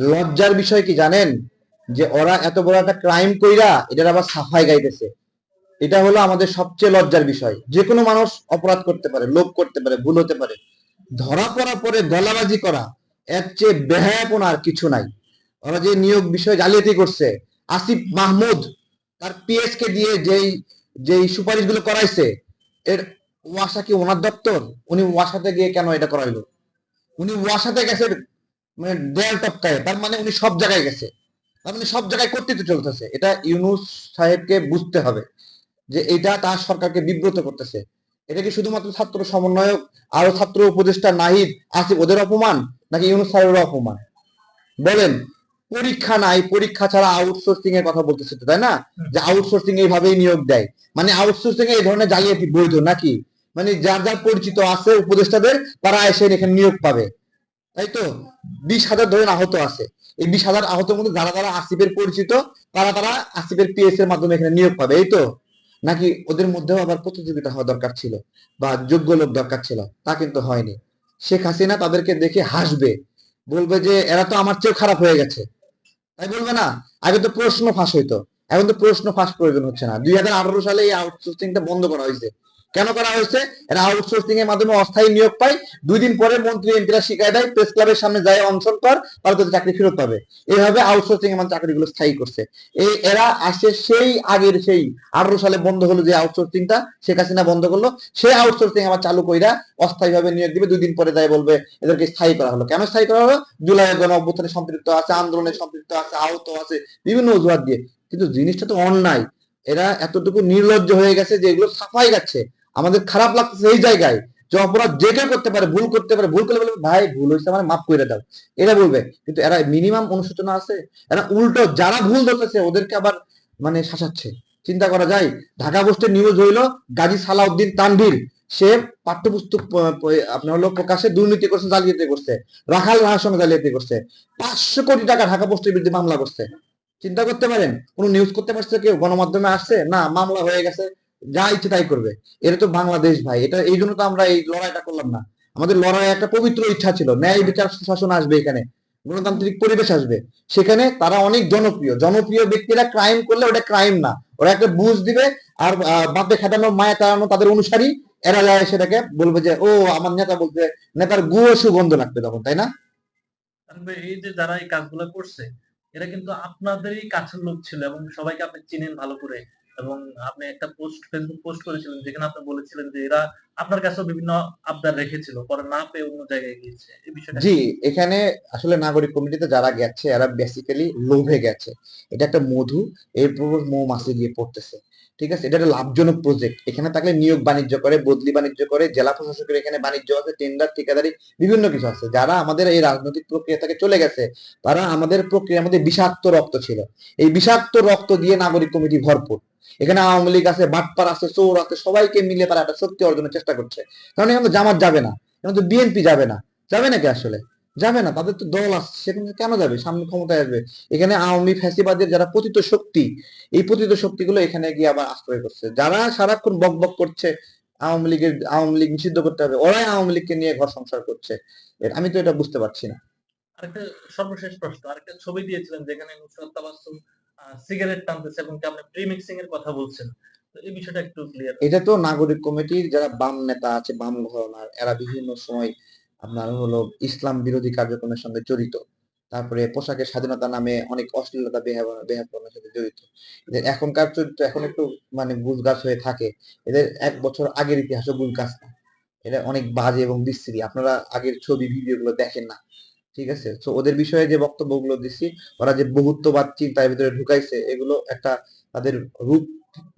লজ্জার বিষয় কি জানেন? যে ওরা এত বড় একটা ক্রাইম কইরা এটার আবার সাফাই গাইতেছে। এটা হলো আমাদের সবচেয়ে লজ্জার বিষয়। যে কোনো মানুষ অপরাধ করতে পারে, লোভ করতে পারে, ভুল হতে পারে। ধরা পড়ার পরে গলাবাজি করা, এর চেয়ে বেহায়াপনা আর কিছু নাই। ওরা যে নিয়োগ বিষয়ে জালিয়াতি করছে, আসিফ মাহমুদ, তার পিএস কে দিয়ে যেই যেই সুপারিশগুলো করাইছে, এর ওয়াসা কি ওনার দপ্তর? উনি ওয়াসাতে গিয়ে কেন এটা করাইলো? উনি ওয়াসাতে গেছে মানে দেয়াল টপকায়, তার মানে উনি সব জায়গায় গেছে। তার মানে সব জায়গায় কর্তৃত্ব চলতেছে। এটা ইউনুস সাহেবকে বুঝতে হবে যে এটা তার সরকারকে বিব্রত করতেছে। এটা কি শুধুমাত্র ছাত্র সমন্বয়ক আরও ছাত্র উপদেষ্টা নাহিদ, আসিফ, ওদের অপমান, নাকি ইউনুস সাহেবের অপমান? বলেন, পরীক্ষা নাই, পরীক্ষা ছাড়া আউটসোর্সিং এর কথা বলতেছে তাই না? যে আউটসোর্সিং এইভাবেই নিয়োগ দেয়। মানে আউটসোর্সিং এই ধরনের জালিয়াতি বৈধ নাকি? মানে যার যার পরিচিত আছে উপদেষ্টাদের, তারা এসে এখানে নিয়োগ পাবে। তাই তো বিশ হাজার ধরেন আহত আছে। এই বিশ হাজার আহতের মধ্যে যারা যারা আসিফের পরিচিত, তারা তারা আসিফের পিএস এর মাধ্যমে এখানে নিয়োগ পাবে এই তো নাকি ওদের মধ্যেও আবার প্রতিযোগিতা হওয়া দরকার ছিল বা যোগ্য লোক দরকার ছিল? তা কিন্তু হয়নি। শেখ হাসিনা তাদেরকে দেখে হাসবে। বলবে যে, এরা তো আমার চেয়েও খারাপ হয়ে গেছে। তাই বলবে না। আগে তো প্রশ্ন ফাঁস হইতো। এখন তো প্রশ্ন ফাঁস প্রয়োজন হচ্ছে না। দুই হাজার আঠারো সালে এই আউটসোর্সিংটা বন্ধ করা হয়েছে। কেন করা হয়েছে? এরা আউটসোর্সিং এর মাধ্যমে অস্থায়ী নিয়োগ পায়। দুই দিন পরে মন্ত্রী এমপিরা শিখায় দেয় প্রেস ক্লাবের সামনে যায়, অনশন কর তারা তাদের চাকরি ফেরত পাবে। এইভাবে আউটসোর্সিং এর মাধ্যমে চাকরিগুলো স্থায়ী করছে। এই এরা আসে সেই আগের সেই আঠারো সালে বন্ধ হলো যে আউটসোর্সিংটা শেখ হাসিনা বন্ধ করল। সেই আউটসোর্সিং আবার চালু কইরা অস্থায়ী ভাবে নিয়োগ দিবে। দুই দিন পরে যায় বলবে, এদেরকে স্থায়ী করা হলো। কেন স্থায়ী করা হলো? জুলাই গণ অভ্যুত্থানে সম্পৃক্ত আছে, আন্দোলনে সম্পৃক্ত আছে, আহত আছে, বিভিন্ন অজুহাত দিয়ে। কিন্তু জিনিসটা তো অন্যায়। এরা এতটুকু নির্লজ্জ হয়ে গেছে যে এগুলো সাফাই যাচ্ছে। আমাদের খারাপ লাগতেছে এই জায়গায় যে অপরাধ যে কেউ করতে পারে, ভুল করতে পারে, ভুল করলে বলবে ভাই, ভুল হয়েছে আমার, মাফ করে দাও। এরা বলবে, কিন্তু এরা মিনিমাম অনুশোচনা আছে। এরা উল্টো যারা ভুল ধরতেছে, ওদেরকে আবার মানে শাসাচ্ছে। চিন্তা করা যায়, ঢাকা পোস্টের নিউজ হইল, গাজী সালাউদ্দিন তানভীর, সে পাঠ্যপুস্তক আপনার হলো প্রকাশে দুর্নীতি করছে, জালিয়াতি করছে। রাখাল রাহার সঙ্গে জালিয়াতি করছে। পাঁচশো কোটি টাকা ঢাকা পোস্টের বিরুদ্ধে মামলা করছে। চিন্তা করতে পারেন, কোনো নিউজ করতে পারছে কেউ? গণমাধ্যমে আসছে? না, মামলা হয়ে গেছে। যা ইচ্ছে তাই করবে। এটা তো বাংলাদেশ ভাই, এটা এই জন্য তো আমরা এই লড়াইটা করলাম না। আমাদের লড়াই একটা পবিত্র ইচ্ছা ছিল, ন্যায় বিচার সুশাসন আসবে এখানে, গণতান্ত্রিক পরিবেশ আসবে। সেখানে তারা অনেক জনপ্রিয় জনপ্রিয় ব্যক্তিরা ক্রাইম করলে ওটা ক্রাইম না। ওরা একটা বুঝ দিবে আর বাপে খাটানো, মায়া তাড়ানো তাদের অনুসারী, এরা যায় সেটাকে বলবে যে, ও, আমার নেতা বলতে নেতার গুয়ো সুগন্ধ লাগবে তখন, তাই না? এই যে যারা এই কাজগুলো করছে, এরা কিন্তু আপনাদেরই কাছের লোক ছিল এবং সবাইকে আপনি চিনেন ভালো করে। এবং আপনি একটা পোস্ট ফেসবুক পোস্ট করেছিলেন যেখানে আপনি বলেছিলেন যে এরা আপনার কাছে বিভিন্ন আবদার রেখেছিল পরে না পেয়ে অন্য জায়গায় গিয়েছে। এই বিষয়টা জি এখানে আসলে নাগরিক কমিটিতে যারা গেছে এরা বেসিক্যালি লোভে গেছে। এটা একটা মধু এর পুরো মৌমাছি গিয়ে পড়তেছে। ঠিক আছে? এটা একটা লাভজনক প্রজেক্ট এখানে থাকলে নিয়োগ বাণিজ্য করে, বদলি বাণিজ্য করে, জেলা প্রশাসকের এখানে বাণিজ্য আছে টেন্ডার ঠিকাদারি, বিভিন্ন কিছু আছে। যারা আমাদের এই রাজনৈতিক প্রক্রিয়া থেকে চলে গেছে, তারা আমাদের প্রক্রিয়ার মধ্যে বিষাক্ত রক্ত ছিল। এই বিষাক্ত রক্ত দিয়ে নাগরিক কমিটি ভরপুর। এখানে আওয়ামী লীগ আছে, বাটপার আছে, চোর আছে, সবাইকে মিলে তারা একটা শক্তি অর্জনের চেষ্টা করছে। কারণ এখানে জামাত যাবে না, এখানে তো বিএনপি যাবে না। যাবে নাকি আসলে? যাবে না তাদের তো দল আসছে সেখানে কেন যাবে? সামনে ক্ষমতায় আসবে। এখানে আওয়ামী ফ্যাসিবাদের যারা পতিত শক্তি এই পতিত শক্তিগুলো এখানে গিয়ে আবার আশ্রয় করছে। যারা সারাক্ষণ বক বক করছে আওয়ামী লীগের আওয়ামী লীগ নিষিদ্ধ করতে হবে ওরাই আওয়ামী লীগকে নিয়ে ঘর সংসার করছে। আমি তো এটা বুঝতে পারছি না। আরেকটা সর্বশেষ প্রশ্ন আরেকটা ছবি দিয়েছিলেন যেখানে নুসরাত তাবাসসুম সিগারেট টানতেছে এবং আপনি প্রিমিক্সিং এর কথা বলছেন। তো এই বিষয়টা একটু ক্লিয়ার এটা তো নাগরিক কমিটির যারা বাম নেতা আছে বাম ঘরনার এরা বিভিন্ন সময় আপনার হলো ইসলাম বিরোধী কার্যক্রমের সঙ্গে জড়িত। তারপরে পোশাকের স্বাধীনতা নামে অনেক অশ্লীলতা বেহাব সাথে জড়িত। এদের এখনকার চরিত্র এখন একটু মানে গুজগাছ হয়ে থাকে। এদের এক বছর আগের ইতিহাসও গুজগাছ না। এটা অনেক বাজে এবং বিশ্রী। আপনারা আগের ছবি ভিডিও গুলো দেখেন না। ঠিক আছে? তো ওদের বিষয়ে যে বক্তব্যগুলো দিচ্ছি ওরা যে বহুত্ববাদ চিন্তার ভিতরে ঢুকাইছে, এগুলো একটা তাদের রূপ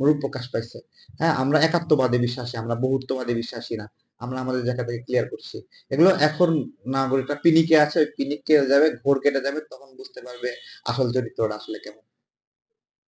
রূপ প্রকাশ পাইছে। হ্যাঁ আমরা একাত্মবাদে বিশ্বাসী, আমরা বহুত্ববাদে বিশ্বাসী না। আমরা আমাদের জায়গা থেকে ক্লিয়ার করছি। এগুলো এখন নাগরিকরা পিনিকে আছে, ওই পিনিক যাবে, ঘোর কেটে যাবে, তখন বুঝতে পারবে আসল চরিত্রটা আসলে কেমন।